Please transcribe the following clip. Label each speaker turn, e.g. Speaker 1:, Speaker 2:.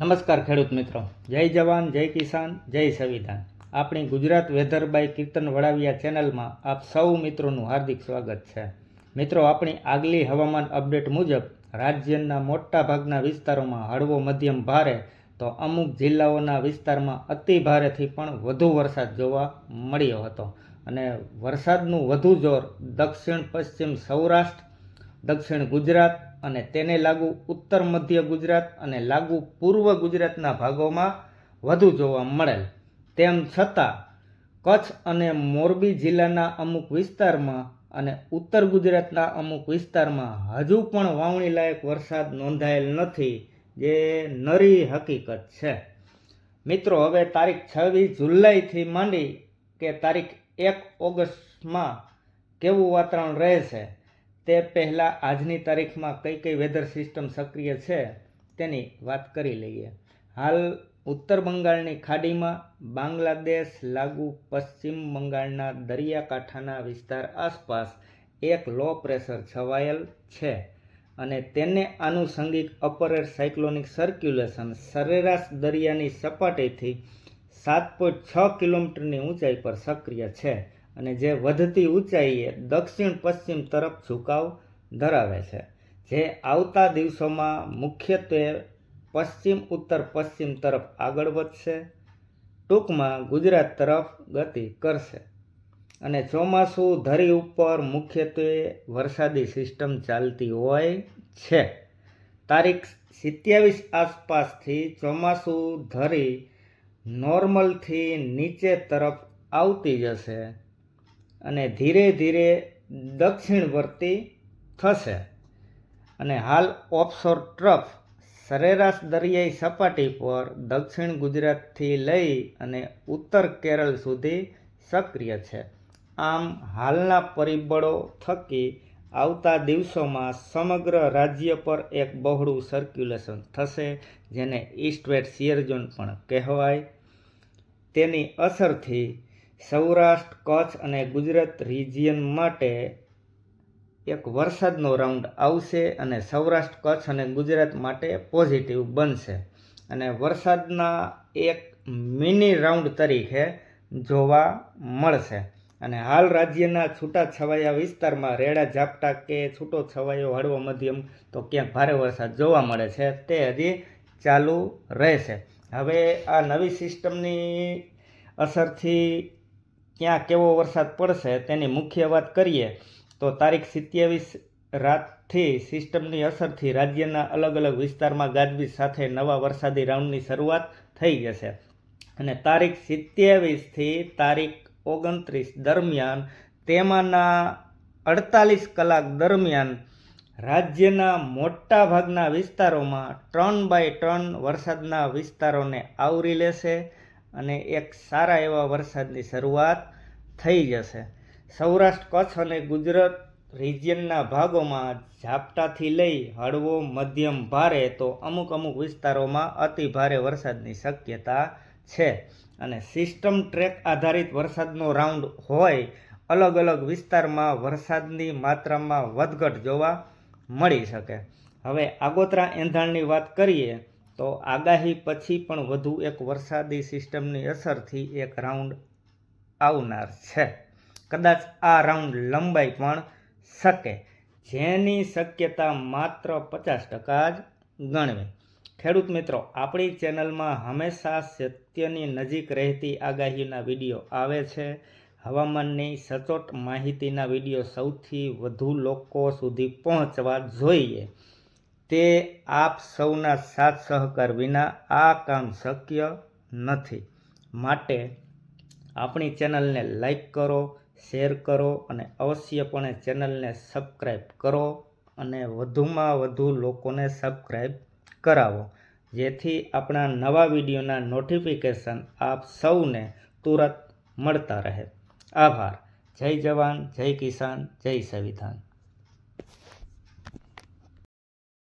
Speaker 1: નમસ્કાર ખેડૂત મિત્રો. જય જવાન, જય કિસાન, જય સંવિધાન. આપણી ગુજરાત વેધર બાય કીર્તન વડાવિયા ચેનલમાં આપ સૌ મિત્રોનું હાર્દિક સ્વાગત છે. મિત્રો, આપણી આગલી હવામાન અપડેટ મુજબ રાજ્યના મોટા ભાગના વિસ્તારોમાં હળવો મધ્યમ ભારે તો અમુક જિલ્લાઓના વિસ્તારમાં અતિ ભારેથી પણ વધુ વરસાદ જોવા મળ્યો હતો. અને વરસાદનું વધુ જોર દક્ષિણ પશ્ચિમ સૌરાષ્ટ્ર દક્ષિણ ગુજરાત અને તેને લાગુ ઉત્તર મધ્ય ગુજરાત અને લાગુ પૂર્વ ગુજરાતના ભાગોમાં વધુ જોવા મળેલ. તેમ છતાં, કચ્છ અને મોરબી જિલ્લાના અમુક વિસ્તારમાં અને ઉત્તર ગુજરાતના અમુક વિસ્તારમાં હજુ પણ વાવણી લાયક વરસાદ નોંધાયેલ નથી, જે નરી હકીકત છે. મિત્રો, હવે તારીખ છવ્વીસ જુલાઈથી માંડી કે તારીખ એક ઓગસ્ટમાં કેવું વાતાવરણ રહેશે? તે પહેલાં આજની તારીખમાં કઈ કઈ વેધર સિસ્ટમ સક્રિય છે તેની વાત કરી લઈએ. હાલ ઉત્તર બંગાળની ખાડીમાં, બાંગ્લાદેશ લાગુ પશ્ચિમ બંગાળના દરિયાકાંઠાના વિસ્તાર આસપાસ એક લો પ્રેશર છવાયેલ છે અને તેને આનુષંગિક અપરેર સાયક્લોનિક સર્ક્યુલેશન સરેરાશ દરિયાની સપાટીથી સાત પોઈન્ટ છ કિલોમીટરની ઊંચાઈ પર સક્રિય છે. અને જે વધતી ઊંચાઈએ દક્ષિણ પશ્ચિમ તરફ ઝુકાવ ધરાવે છે. જે આવતા દિવસોમાં મુખ્યત્વે પશ્ચિમ ઉત્તર પશ્ચિમ તરફ આગળ વધશે, ટૂંકમાં ગુજરાત તરફ ગતિ કરશે. અને ચોમાસું ધરી ઉપર મુખ્યત્વે વરસાદી સિસ્ટમ ચાલતી હોય છે. તારીખ સિત્યાવીસ આસપાસથી ચોમાસું ધરી નોર્મલથી નીચે તરફ આવતી જશે. અને ધીરે ધીરે દક્ષિણવર્તી થશે. અને હાલ ઓફશોર ટ્રફ સરેરાશ દરિયાઈ સપાટી પર દક્ષિણ ગુજરાતથી લઈ અને ઉત્તર કેરળ સુધી સક્રિય છે. આમ હાલના પરિબળો થકી આવતા દિવસોમાં સમગ્ર રાજ્ય પર એક બહોળું સર્ક્યુલેશન થશે, જેને ઈસ્ટ વેસ્ટ શિયર પણ કહેવાય. તેની અસરથી સૌરાષ્ટ્ર, કચ્છ અને ગુજરાત રિજિયન માટે એક વરસાદનો રાઉન્ડ આવશે અને સૌરાષ્ટ્ર, કચ્છ અને ગુજરાત માટે પોઝિટિવ બનશે. અને વરસાદના એક મિની રાઉન્ડ તરીકે જોવા મળશે. અને હાલ રાજ્યના છૂટા છવાયા વિસ્તારમાં રેડા, ઝાપટા કે છૂટો છવાયો હળવો મધ્યમ તો ક્યાંક ભારે વરસાદ જોવા મળે છે તે હજી ચાલુ રહેશે. હવે આ નવી સિસ્ટમની અસરથી ક્યાં કેવો વરસાદ પડશે તેની મુખ્ય વાત કરીએ, તો તારીખ સિત્યાવીસ રાતથી સિસ્ટમની અસરથી રાજ્યના અલગ અલગ વિસ્તારમાં ગાજવીજ સાથે નવા વરસાદી રાઉન્ડની શરૂઆત થઈ જશે. અને તારીખ સિત્યાવીસથી તારીખ ઓગણત્રીસ દરમિયાન તેમાંના અડતાલીસ કલાક દરમિયાન રાજ્યના મોટા ભાગના વિસ્તારોમાં ટર્ન બાય ટર્ન વરસાદના વિસ્તારોને આવરી લેશે. અને એક સારા એવા વરસાદની શરૂઆત થઈ જશે. સૌરાષ્ટ્ર, કચ્છ અને ગુજરાત રિજિયનના ભાગોમાં ઝાપટાથી લઈ હળવો મધ્યમ ભારે તો અમુક અમુક વિસ્તારોમાં અતિ ભારે વરસાદની શક્યતા છે. અને સિસ્ટમ ટ્રેક આધારિત વરસાદનો રાઉન્ડ હોય, અલગ અલગ વિસ્તારમાં વરસાદની માત્રામાં વધઘટ જોવા મળી શકે. હવે આગોતરા એંધાણની વાત કરીએ તો આગાહી પછી પણ વધુ એક વરસાદી સિસ્ટમની અસરથી એક રાઉન્ડ આવનાર છે. કદાચ આ રાઉન્ડ લંબાઈ પણ શકે. જેની શક્યતા માત્ર પચાસ ટકા જ ગણવી. ખેડૂત મિત્રો, આપણી ચેનલમાં હંમેશા સત્યની નજીક રહેતી આગાહીના વીડિયો આવે છે. હવામાનની સચોટ માહિતીના વીડિયો સૌથી વધુ લોકો સુધી પહોંચવા જોઈએ. તે આપ સૌના સાથ સહકાર વિના આ કામ શક્ય નથી. માટે આપણી ચેનલને લાઈક કરો, શેર કરો અને અવશ્યપણે ચેનલને સબસ્ક્રાઈબ કરો અને વધુમાં વધુ લોકોને સબસ્ક્રાઈબ કરાવો. જેથી આપણા નવા વિડીયોના નોટિફિકેશન આપ સૌને તુરંત મળતા રહે. આભાર. જય જવાન, જય કિસાન, જય સંવિધાન.